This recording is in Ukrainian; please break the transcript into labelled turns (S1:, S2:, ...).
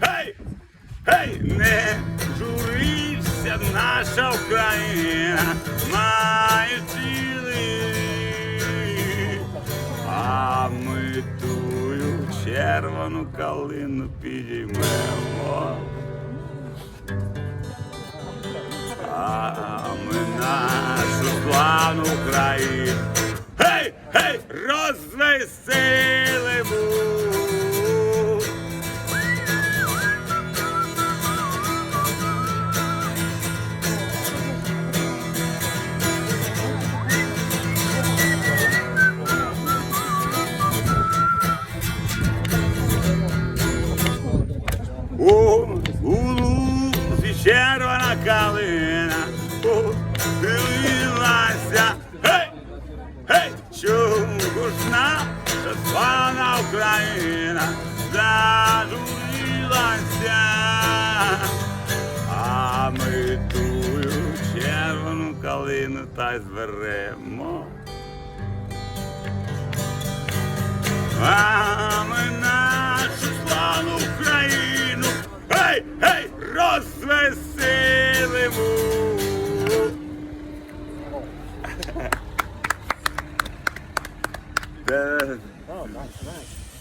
S1: Гей! Гей! Не журися, наша Україна має цілий. А червону калину підіймемо. А ми нашу славну Україну. Гей, гей, розвеселимо. Калина ухилилася. Гей! Гей! Ж наша славна Україна зажурилася, а ми тую червону калину та й зберемо. А ми нашу славну Україну, гей, гей, розвеселимо.
S2: Oh, nice, nice.